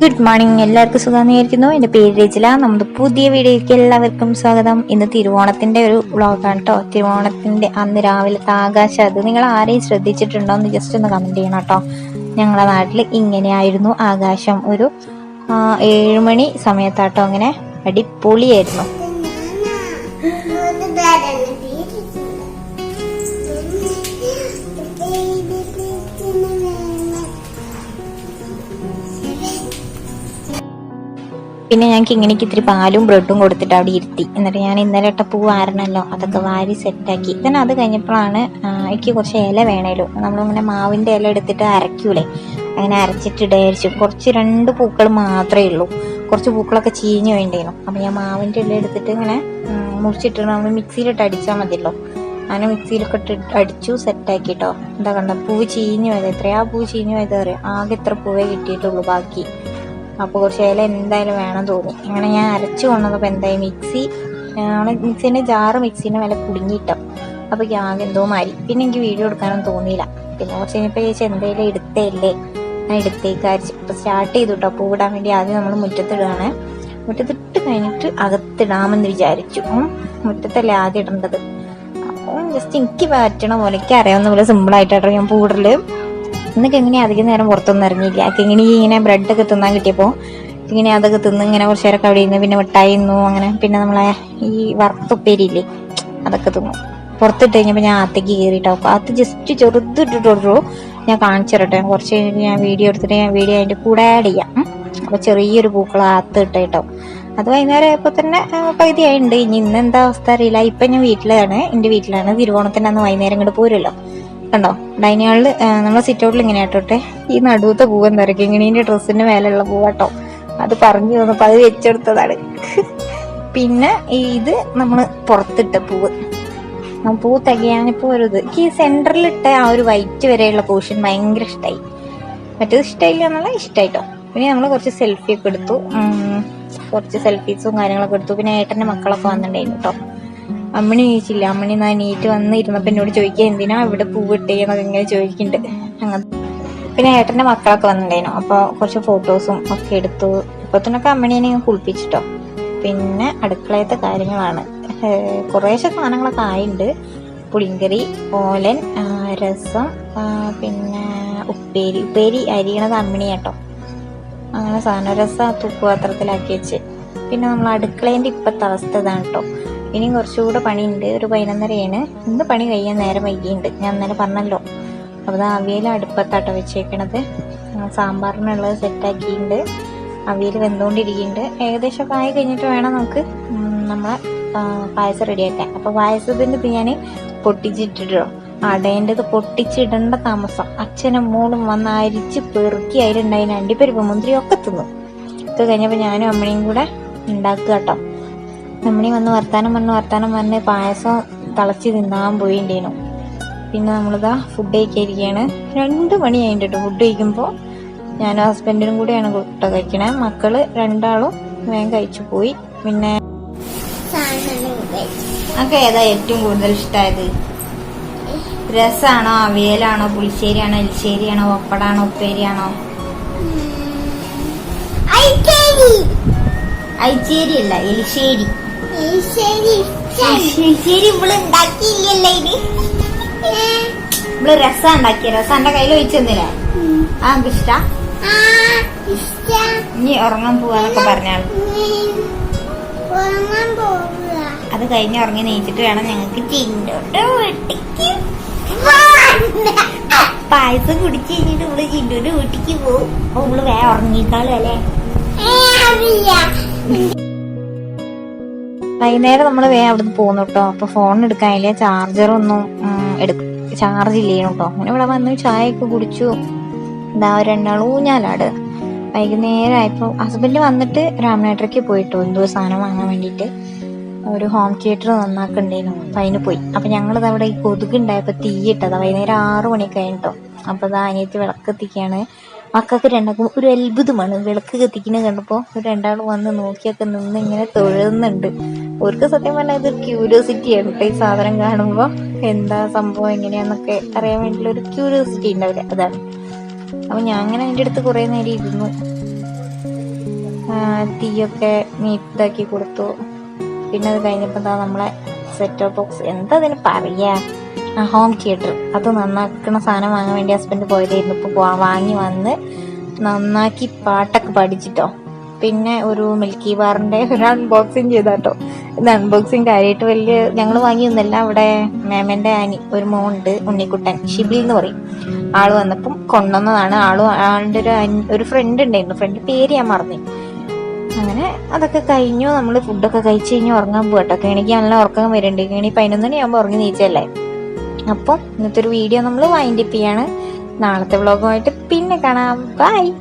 Good morning. എല്ലാവർക്കും സുഖം വിചാരിക്കുന്നു എന്റെ പേര് രചില. നമ്മുടെ പുതിയ വീഡിയോയ്ക്ക് എല്ലാവർക്കും സ്വാഗതം. ഇന്ന് തിരുവോണത്തിന്റെ ഒരു വ്ളോഗാണ് കേട്ടോ തിരുവോണത്തിന്റെ അന്ന് രാവിലത്തെ ആകാശം അത് നിങ്ങൾ ആരെയും ശ്രദ്ധിച്ചിട്ടുണ്ടോ എന്ന് ജസ്റ്റ് ഒന്ന് കമന്റ് ചെയ്യണം കേട്ടോ ഞങ്ങളുടെ നാട്ടിൽ ഇങ്ങനെയായിരുന്നു ആകാശം. ഒരു ഏഴുമണി സമയത്താട്ടോ. അങ്ങനെ അടിപൊളിയായിരുന്നു. പിന്നെ ഞങ്ങൾക്ക് ഇങ്ങനെയൊക്കെ ഇത്തിരി പാലും ബ്രെഡും കൊടുത്തിട്ട് അവിടെ ഇരുത്തി. എന്നിട്ട് ഞാൻ ഇന്നലെ ഇട്ട പൂ ആരണല്ലോ അതൊക്കെ വാരി സെറ്റാക്കി പിന്നെ അത് കഴിഞ്ഞപ്പോഴാണ് എനിക്ക് കുറച്ച് ഇല വേണമല്ലോ നമ്മളിങ്ങനെ മാവിന്റെ ഇല എടുത്തിട്ട് അരയ്ക്കൂലേ? അങ്ങനെ അരച്ചിട്ട് ഇടയായിരിച്ചു കുറച്ച് രണ്ട് പൂക്കൾ മാത്രമേ ഉള്ളൂ. കുറച്ച് പൂക്കളൊക്കെ ചീഞ്ഞു വേണ്ടിയിരുന്നു അപ്പം ഞാൻ മാവിന്റെ ഇല എടുത്തിട്ട് ഇങ്ങനെ മുറിച്ചിട്ടിട്ട് മുറിച്ചിട്ട് നമ്മൾ മിക്സിയിലിട്ട് അടിച്ചാൽ മതിയല്ലോ. അങ്ങനെ മിക്സിയിലൊക്കെ ഇട്ട് അടിച്ചു സെറ്റാക്കി കേട്ടോ എന്താ കണ്ട? പൂ ചീഞ്ഞു പോയത്. എത്രയാ പൂ ചീഞ്ഞു പോയത് അറിയാം? ആകെ ഇത്ര പൂവേ കിട്ടിയിട്ടുള്ളൂ ബാക്കി. അപ്പോൾ കുറച്ച് ഇല എന്തായാലും വേണം തോന്നി. അങ്ങനെ ഞാൻ അരച്ചു കൊണ്ടുവന്നപ്പോൾ എന്തായി? മിക്സി നമ്മളെ മിക്സീന്റെ ജാറ് മിക്സീന്റെ മേലെ കുടുങ്ങിയിട്ടോ അപ്പോൾ ആകെ എന്തോ മാറി പിന്നെ എനിക്ക് വീഡിയോ എടുക്കാനൊന്നും തോന്നിയില്ല. പിന്നെ കുറച്ച് കഴിഞ്ഞപ്പോൾ ചേച്ചി എന്തായാലും എടുത്തേല്ലേ ഞാൻ എടുത്തേക്ക് അരച്ച് ഇപ്പോൾ സ്റ്റാർട്ട് ചെയ്തു കേട്ടോ പൂവിടാൻ വേണ്ടി ആദ്യം നമ്മൾ മുറ്റത്തിടുകയാണ് മുറ്റത്തിട്ട് കഴിഞ്ഞിട്ട് അകത്തിടാമെന്ന് വിചാരിച്ചു. മുറ്റത്തല്ലേ ആദ്യം ഇടേണ്ടത്? അപ്പം ജസ്റ്റ് എനിക്ക് പറ്റണ പോലെ എനിക്ക് അറിയാവുന്ന പോലെ സിമ്പിളായിട്ടാട്ടോ ഞാൻ പൂവിടൽ ഇന്നൊക്കെ എങ്ങനെ അധികം നേരം പുറത്തൊന്നും ഇറങ്ങിയില്ല. ഇങ്ങനെ ഇങ്ങനെ ബ്രെഡൊക്കെ തിന്നാൻ കിട്ടിയപ്പോൾ ഇങ്ങനെ അതൊക്കെ തിന്ന് ഇങ്ങനെ കുറച്ച് നേരമൊക്കെ അവിടെ ഇരുന്ന് പിന്നെ മിഠായി അങ്ങനെ പിന്നെ നമ്മളെ ഈ വറുത്തുപ്പേരിയില്ലേ അതൊക്കെ തിന്നു. പുറത്തിട്ട് കഴിഞ്ഞപ്പോൾ ഞാൻ അകത്തേക്ക് കയറിയിട്ടോ അപ്പോൾ അത് ജസ്റ്റ് ചെറുതിട്ടിട്ടുള്ളൂ ഞാൻ കാണിച്ചു കുറച്ച് കഴിഞ്ഞിട്ട് ഞാൻ വീഡിയോ എടുത്തിട്ട് ഞാൻ വീഡിയോ അതിന്റെ കൂടെ ആഡ് ചെയ്യാം. അപ്പോൾ ചെറിയൊരു പൂക്കൾ അകത്ത് കേട്ടോ അത് വൈകുന്നേരം ആയപ്പോൾ തന്നെ പകുതിയായിട്ടുണ്ട് ഇനി ഇന്ന് എന്താ അവസ്ഥ അറിയില്ല. ഇപ്പം ഞാൻ വീട്ടിലാണ്. എന്റെ വീട്ടിലാണ്. തിരുവോണത്തിന്റെ അന്ന് വൈകുന്നേരം ഇങ്ങോട്ട് പോരുമല്ലോ കണ്ടോ? ഡൈനിങ് ഹാളിൽ നമ്മളെ സിറ്റ് ഔട്ടിൽ ഇങ്ങനെ ആട്ടോട്ടെ ഈ നടുവത്തെ പൂവ് എന്താ പറയുക കിങ്ങിണീന്റെ ഡ്രസ്സിന്റെ മേലെയുള്ള പൂവാട്ടോ. അത് പറഞ്ഞു തന്നപ്പോൾ അത് വെച്ചെടുത്തതാണ്. പിന്നെ ഇത് നമ്മൾ പുറത്തിട്ട പൂവ്. പൂ തികയാനിപ്പോ ഒരു ഇത്. എനിക്ക് ഈ സെന്ററിലിട്ട ആ ഒരു വൈറ്റ് വരെയുള്ള പോർഷൻ ഭയങ്കര ഇഷ്ടമായി മറ്റേത് ഇഷ്ടമായില്ല എന്നുള്ള ഇഷ്ടമായിട്ടോ പിന്നെ നമ്മൾ കുറച്ച് സെൽഫി ഒക്കെ എടുത്തു. കുറച്ച് സെൽഫീസും കാര്യങ്ങളൊക്കെ എടുത്തു. പിന്നെ ഏട്ടന്റെ മക്കളൊക്കെ വന്നിട്ടുണ്ടായിരുന്നു കേട്ടോ അമ്മണി ചോദിച്ചില്ല. അമ്മണി നാ നീറ്റ് വന്ന് ഇരുന്നപ്പോ എന്നോട് ചോദിക്കുക എന്തിനാ ഇവിടെ പൂവിട്ടേ? എന്നൊക്കെ ഇങ്ങനെ ചോദിക്കുന്നുണ്ട്. അങ്ങനെ. പിന്നെ ഏട്ടന്റെ മക്കളൊക്കെ വന്നിട്ടുണ്ടായിരുന്നു. അപ്പോൾ കുറച്ച് ഫോട്ടോസും ഒക്കെ എടുത്തു. ഇപ്പത്തിനൊക്കെ അമ്മണിനെ കുളിപ്പിച്ചിട്ടോ. പിന്നെ അടുക്കളയത്തെ കാര്യങ്ങളാണ്. കുറേശ്ശെ സാധനങ്ങളൊക്കെ ആയിട്ടുണ്ട് പുളിങ്കറി ഓലൻ രസം പിന്നെ ഉപ്പേരി. ഉപ്പേരി അരിയണത് അമ്മിണി കേട്ടോ അങ്ങനെ സാധനം. രസം തൂക്കുപാത്രത്തിലാക്കി വെച്ച്. പിന്നെ നമ്മൾ അടുക്കളേന്റെ ഇപ്പോഴത്തെ അവസ്ഥ ഇതാണ് കേട്ടോ ഇനിയും കുറച്ചുകൂടെ പണിയുണ്ട്. ഒരു പതിനൊന്നരയാണ്. ഇന്ന് പണി കഴിയാൻ നേരം വൈകിയുണ്ട്. ഞാൻ ഇന്നലെ പറഞ്ഞല്ലോ. അപ്പോൾ അത് അവിയൽ അടുപ്പത്താട്ടോ വെച്ചേക്കണത്. സാമ്പാറിനുള്ളത് സെറ്റാക്കിയിട്ടുണ്ട് അവിയൽ വെന്തുകൊണ്ടിരിക്കുന്നുണ്ട് ഏകദേശം ഒക്കെ ആയി കഴിഞ്ഞിട്ട് വേണം നമുക്ക് നമ്മളെ പായസം റെഡിയാക്കാൻ. അപ്പോൾ പായസത്തിന്റെ ഇത് ഞാൻ പൊട്ടിച്ചിട്ടിട്ടോ. അടേണ്ടത് പൊട്ടിച്ചിടേണ്ട താമസം. അച്ഛനും മോളും വന്ന് അരിച്ച് പെറുക്കി അതിലുണ്ടായി അണ്ടിപ്പരിപ്പ് മുന്തിരി ഒക്കെ തിന്നു. ഇത് കഴിഞ്ഞപ്പോൾ ഞാനും അമ്മയും കൂടെ ഉണ്ടാക്കുക കേട്ടോ. അമ്മണി വന്ന് വർത്താനം പറഞ്ഞ് വർത്താനം പറഞ്ഞ് പായസം തിളച്ച് തിന്നാൻ പോയിണ്ടേനു. പിന്നെ നമ്മളിതാ ഫുഡ് കഴിക്കാതിരിക്കുകയാണ് രണ്ട് മണി കഴിഞ്ഞിട്ട് ഫുഡ് കഴിക്കുമ്പോൾ ഞാൻ ഹസ്ബൻഡിനും കൂടെയാണ് കുട്ട കഴിക്കണേ. മക്കൾ രണ്ടാളും വേഗം കഴിച്ചു പോയി. പിന്നെ ഒക്കെ ഏതാ ഏറ്റവും കൂടുതൽ ഇഷ്ടമായത് രസാണോ? അവിയലാണോ? പുളിശ്ശേരിയാണോ? എലിശ്ശേരിയാണോ? ഒപ്പടാണോ ഉപ്പേരിയാണോ? അയച്ചേരി അല്ല എലിശ്ശേരി. ഇവൾ ഉണ്ടാക്കിയില്ലല്ലേ ഇത് ഇവൾ രസം ഉണ്ടാക്കിയ. രസം. എന്റെ കയ്യിൽ ഒഴിച്ചു തന്നില്ലേ? ആ ഇഷ്ടാ? ഇനി ഉറങ്ങാൻ പോവാന്നൊക്കെ പറഞ്ഞാൽ അത് കഴിഞ്ഞ് ഉറങ്ങി നീച്ചിട്ട് വേണം ഞങ്ങൾക്ക് ചിന്തോട്ട് വീട്ടിക്ക് പായസം കുടിച്ച് കഴിഞ്ഞിട്ട് ഇവൾ ചിന്തോട്ട് വീട്ടിക്ക് പോവും. അപ്പൊ ഇവൾ വേഗം ഉറങ്ങിക്കാളും അല്ലേ? വൈകുന്നേരം നമ്മൾ വേഗം അവിടുന്ന് പോകുന്നു കേട്ടോ അപ്പൊ ഫോൺ എടുക്കാനില്ല ചാർജറൊന്നും ഒന്നും ചാർജ് ഇല്ലേ കേട്ടോ അങ്ങനെ ഇവിടെ വന്ന് ചായയൊക്കെ കുടിച്ചു. എന്താ രണ്ടാളും ഊഞ്ഞാലാട് വൈകുന്നേരം ഹസ്ബൻഡ് വന്നിട്ട് രാമനാട്ടരയ്ക്ക് പോയിട്ടോ. എന്തോ സാധനം വാങ്ങാൻ വേണ്ടിയിട്ട്. ഒരു ഹോം തിയേറ്റർ നന്നാക്കണ്ടേനു. അപ്പൊ അതിന് പോയി. അപ്പൊ ഞങ്ങളത് അവിടെ ഈ കൊതുക് ഉണ്ടായപ്പോ തീയിട്ടതാ വൈകുന്നേരം ആറു മണി കഴിഞ്ഞിട്ടോ അപ്പൊ അതാ അനിയത്തി വിളക്ക് കത്തിക്കാണ്. മക്കൾക്ക് രണ്ടാക്കും ഒരു അത്ഭുതമാണ്. വിളക്ക് കത്തിക്കുന്നത് കണ്ടപ്പോൾ രണ്ടാൾ വന്ന് നോക്കിയൊക്കെ നിന്ന് ഇങ്ങനെ തൊഴുന്നുണ്ട്. അവർക്ക് സത്യം പറഞ്ഞാൽ ഇതൊരു ക്യൂരിയോസിറ്റി ആണ് കേട്ടോ ഈ സാധനം കാണുമ്പോ. എന്താ സംഭവം എങ്ങനെയാന്നൊക്കെ അറിയാൻ വേണ്ടിയുള്ള ഒരു ക്യൂരിയോസിറ്റി ഉണ്ടാവില്ല അതാണ്. അപ്പൊ ഞാൻ അങ്ങനെ അതിന്റെ അടുത്ത് കുറെ നേരം ഇരുന്നു. തീയൊക്കെ നീറ്റാക്കി കൊടുത്തു. പിന്നെ അത് കഴിഞ്ഞപ്പോൾ എന്താ നമ്മളെ സെറ്റ് ബോക്സ് എന്താ അതിന് പറയാ? ആ ഹോം തിയേറ്റർ അത് നന്നാക്കുന്ന സാധനം വാങ്ങാൻ വേണ്ടി ഹസ്ബൻഡ് പോയതായിരുന്നു. പോവാൻ വാങ്ങി വന്ന് നന്നാക്കി പാട്ടൊക്കെ പഠിച്ചിട്ടോ. പിന്നെ ഒരു മിൽക്കി ബാറിന്റെ ഒരു അൺബോക്സിങ് ചെയ്താട്ടോ. ഇത് അൺബോക്സിങ് കാര്യമായിട്ട് വലിയ ഞങ്ങൾ വാങ്ങിയൊന്നല്ല. അവിടെ മേമന്റെ ആനി ഒരു മോണ്ട് ഉണ്ണിക്കുട്ടൻ ഷിബിൽ എന്ന് പറയും. ആൾ വന്നപ്പം കൊണ്ടുവന്നതാണ്. ആൾ ആളുടെ ഒരു ഒരു ഫ്രണ്ട് ഉണ്ടായിരുന്നു. ഫ്രണ്ട് പേര് ഞാൻ മറന്നു. അങ്ങനെ അതൊക്കെ കഴിഞ്ഞു. നമ്മൾ ഫുഡൊക്കെ കഴിച്ചു കഴിഞ്ഞ് ഉറങ്ങാൻ പോകട്ടോ കേണിക്ക് നല്ല ഉറക്കം വരുന്നുണ്ട് കേണി പതിനൊന്ന് മണിയാകുമ്പോൾ ഉറങ്ങി നീച്ചല്ലേ. അപ്പം ഇന്നത്തെ ഒരു വീഡിയോ നമ്മൾ വൈൻഡപ്പ് ചെയ്യാണ്. നാളത്തെ വ്ളോഗുമായിട്ട് പിന്നെ കാണാം. ബൈ